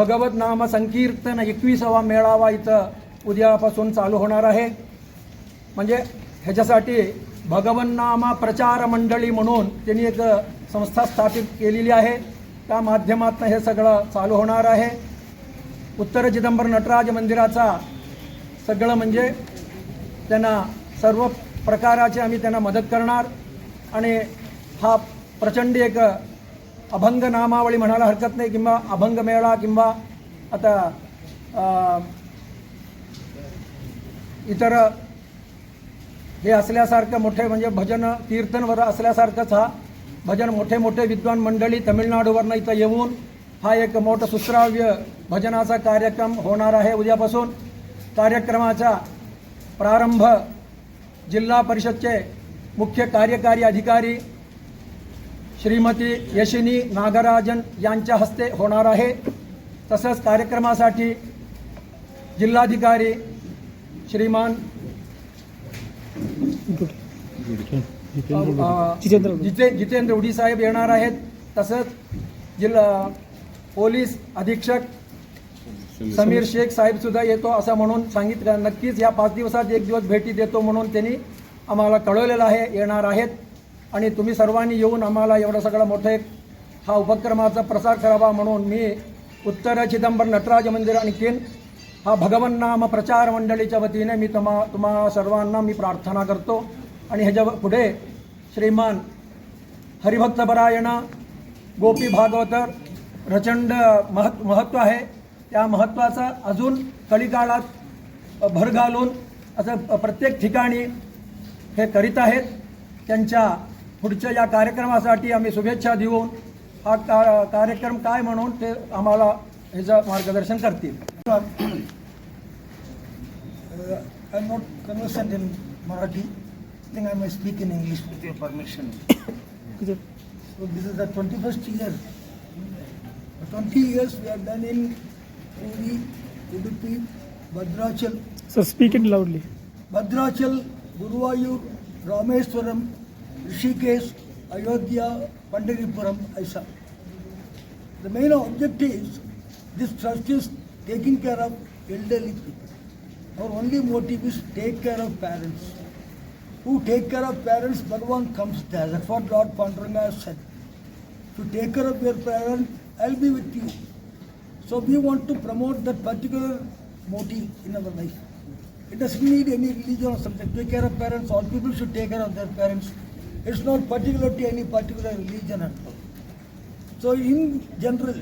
भगवत नाम संकीर्तन एकवीसावा मेळावा इथं उद्यापासून चालू होणार आहे. म्हणजे ह्याच्यासाठी भगवन्नामा प्रचार मंडळी म्हणून त्यांनी एक संस्था स्थापित केलेली आहे. त्या माध्यमातून हे सगळं चालू होणार आहे. उत्तर चिदंबर नटराज मंदिराचा सगळं म्हणजे त्यांना सर्व प्रकाराची आम्ही त्यांना मदत करणार. आणि हा प्रचंड एक अभंग नामावळी म्हणायला हरकत नाही किंवा अभंग मेळा किंवा आता इतर हे असल्यासारखं मोठे म्हणजे भजन कीर्तनवर असल्यासारखंच हा भजन मोठे मोठे विद्वान मंडळी तमिळनाडूवरनं इथं येऊन हा एक मोठं सुश्राव्य भजनाचा कार्यक्रम होणार आहे. उद्यापासून कार्यक्रमाचा प्रारंभ जिल्हा परिषदचे मुख्य कार्यकारी अधिकारी श्रीमती यशिनी नागराजन यांच्या हस्ते होणार आहे. तसंच कार्यक्रमासाठी जिल्हाधिकारी श्रीमान जिते जितेंद्र उडी साहेब येणार आहेत. तसंच जिल्हा पोलीस अधीक्षक समीर शेख साहेब सुद्धा येतो असं म्हणून सांगितलं. नक्कीच या पाच दिवसात एक दिवस भेटी देतो म्हणून त्यांनी आम्हाला कळवलेलं आहे येणार आहेत. आणि तुम्ही सर्वांनी येऊन आम्हाला एवढं सगळं मोठं एक हा उपक्रमाचा प्रसार करावा म्हणून मी उत्तर चिदंबर नटराज मंदिर आणखीन हा भगवन नाम प्रचार मंडळीच्या वतीने मी तुम्हा तुम्हा सर्वांना मी प्रार्थना करतो. आणि ह्याच्या पुढे श्रीमान हरिभक्तपरायण गोपी भागवतर प्रचंड महत् महत्त्व आहे. त्या महत्त्वाचा अजून कलिकाळात भर घालून असं प्रत्येक ठिकाणी हे करीत आहेत. त्यांच्या पुढच्या या कार्यक्रमासाठी आम्ही शुभेच्छा देऊन हा का कार्यक्रम काय म्हणून ते आम्हाला ह्याचं मार्गदर्शन करतील. I not conversion in Marathi thing I may speak in English with your permission so this is the twenty first year twenty years we are done in Puri Udupi Bhadrachal sir speak in loudly Bhadrachal Guruvayur Rameswaram Rishikesh, Ayodhya, Pandaripuram, Aisa. The main objective is this trust is taking care of elderly people. Our only motive is take care of parents. Who take care of parents, Bhagavan comes there. That's what Lord Panduranga said. To take care of your parent, I'll be with you. So we want to promote that particular motive in our life. It doesn't need any religion or something. Take care of parents. All people should take care of their parents. It's not particular to any particular religion at all. So in general,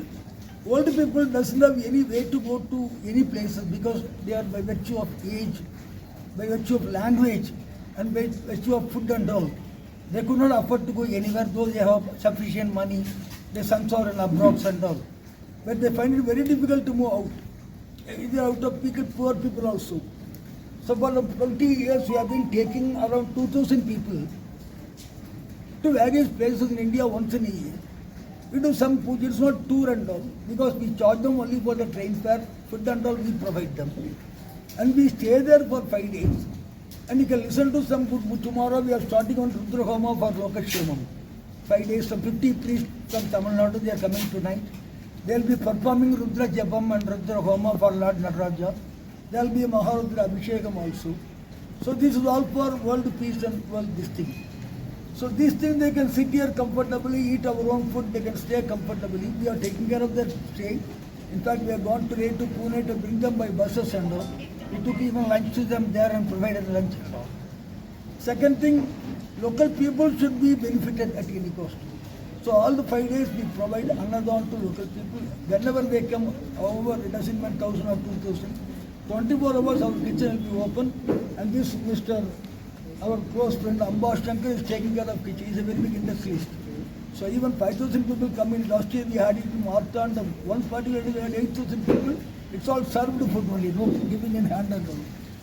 old people doesn't have any way to go to any places because they are by virtue of age, by virtue of language, and by virtue of food and all. They could not afford to go anywhere, though they have sufficient money. Sons are in abroad and all. But they find it very difficult to move out. Either out of people, poor people also. So for the 20 years, we have been taking around 2,000 people to various places in India once in a year. We do some puja, it's not tour and all, because we charge them only for the train fare, food and all we provide them. And we stay there for five days. And you can listen to some good, tomorrow we are starting on Rudra Homa for Lokashemam. Five days, some 50 priests from Tamil Nadu, they are coming tonight. They will be performing Rudra Japam and Rudra Homa for Lord Nataraja. There will be Maharudra Abhishekam also. So this is all for world peace and world this thing. So these things they can sit here comfortably, eat our own food, they can stay comfortably. We are taking care of their stay. In fact, we have gone today to Pune to bring them by buses and all. We took even lunch to them there and provided lunch. Second thing, local people should be benefited at any cost. So all the five days we provide anadhan to local people. Whenever they come, however, it doesn't mean thousand or two thousand. Twenty-four hours our kitchen will be open and this Mr. Our close friend Ambas Shankar is taking care of kitchen. He is a very big industrialist. So even 5,000 people come in. Last year we had it in Martha and one particular we had 8,000 people. It's all served food only, no giving in hand and all.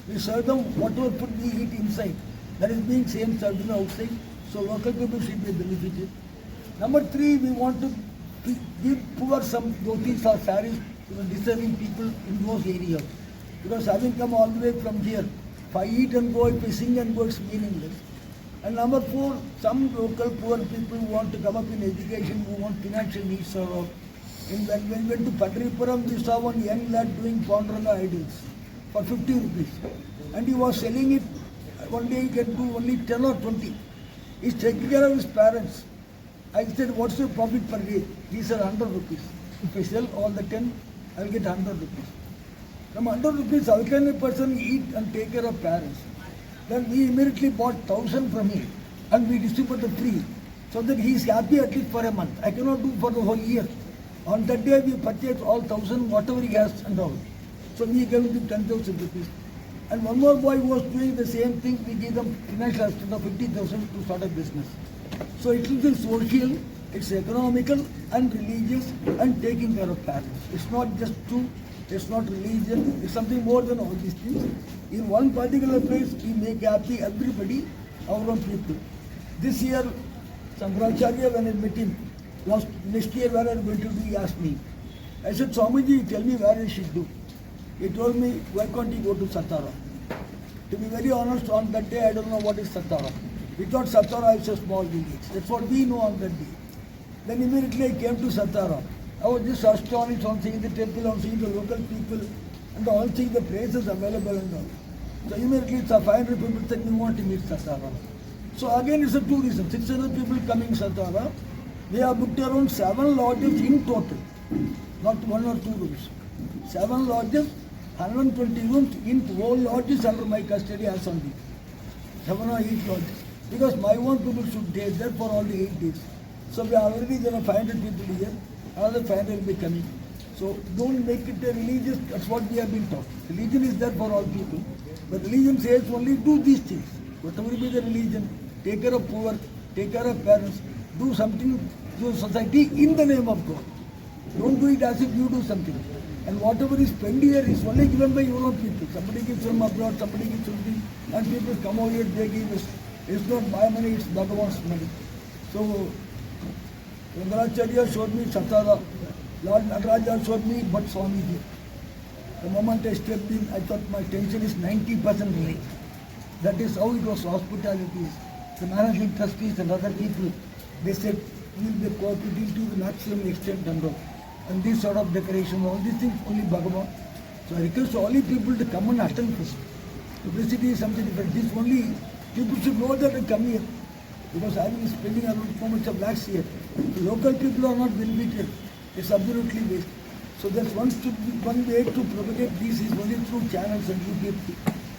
We serve them whatever food we eat inside. That is being same served in outside. So local people should be benefited. Number three, we want to give poor some dhotis or saris to the deserving people in those areas. Because having come all the way from here, I eat and go, if I sing and go, it's meaningless. And number four, some local poor people who want to come up in education, who want financial needs or all. In when when we went to Padripuram, we saw one young lad doing Panduranga idols for 50 rupees. And he was selling it, one day he can do only 10 or 20. He's taking care of his parents. I said, what's your profit per day? He said, 100 rupees. If I sell all the 10, I'll get 100 rupees. From 100 rupees, how can a person eat and take care of parents? Then we immediately bought 1000 from him and we distributed free so that he is happy at least for a month. I cannot do for the whole year. On that day, we purchased all 1000, whatever he has and all. So we gave him 10,000 rupees. And one more boy was doing the same thing. We gave them financial assistance of 50,000 to start a business. So it will be social, it's economical and religious and taking care of parents. It's not just two, it's not religion, it's something more than all these things. In one particular place, we make happy everybody, our own people. This year, Sankaracharya, when I met him, last, next year where you going to do, he asked me. I said, Swamiji, tell me where I should do. He told me, why can't you go to Satara? To be very honest, on that day, I don't know what is Satara. We thought Satara is a small village. That's what we know on that day. Then immediately I came to Satara. I was just astonished on seeing the temple, on seeing the local people, and on seeing the places available and all. So immediately it's a 500 people said, we want to meet Satara. So again, it's a two reasons. 600 people coming Satara. They have booked around seven lodges in total, not one or two rooms. Seven lodges, 120 rooms in whole lodges under my custody as on. Seven or eight lodges. Because my own people should stay there for all the eight days. So we are already there are 500 people here. Another 500 will be coming. So don't make it a religious, that's what we have been taught. Religion is there for all people. But religion says only do these things. Whatever be the religion, take care of poor, take care of parents, do something to society in the name of God. Don't do it as if you do something. And whatever is spent here is only given by your own people. Somebody gives from abroad, somebody gives something, and people come over here, they give us. It's not my money, it's Bhagavan's money. So, Rangaracharya showed me Satara. Lord Nagaraja showed me but Swamiji. The moment I stepped in, I thought my tension is 90% relief. That is how it was hospitality. The managing trustees and other people, they said, we will be cooperating to the maximum extent and. And this sort of decoration, all these things, only Bhagavan. So I request all the people to come and attend this. Publicity is something different. This only, people should know that and come here. Because I will be spending around so much of lakhs here. The local people are not benefited. It's absolutely waste. So there's one, should one way to propagate this is only through channels and YouTube.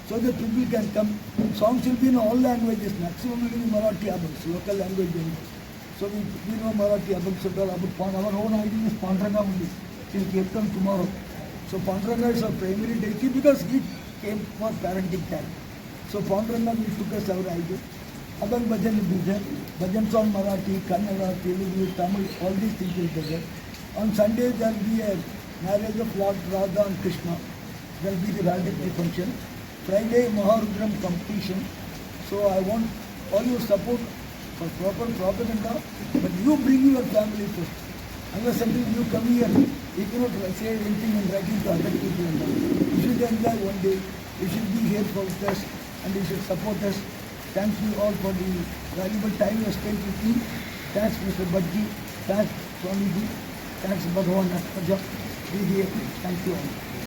So that people can come. Songs will be in all languages. Maximum will be Marathi abaks, local language only. So we, we know Marathi abaks and all Our own idea is Panduranga only. Till Kirtan tomorrow. So Panduranga is our primary deity because he came for parenting time. So Panduranga we took as our idea. Other bhajan be there. Song Marathi, Kannada, Telugu, Tamil, all these things be there. On Sunday there will be a marriage of Lord Radha and Krishna. There will be the valedictory function. Friday Maharudram competition. So I want all your support for proper propaganda, but you bring your family first. Unless until you come here, you cannot say anything in writing to other people. You should enjoy one day. You should be here for us and you should support us. Thank you all for the valuable time you spent with me. Thanks Mr. Bhaji. Thanks Swamiji. Thanks Bhagavan. Thank you all.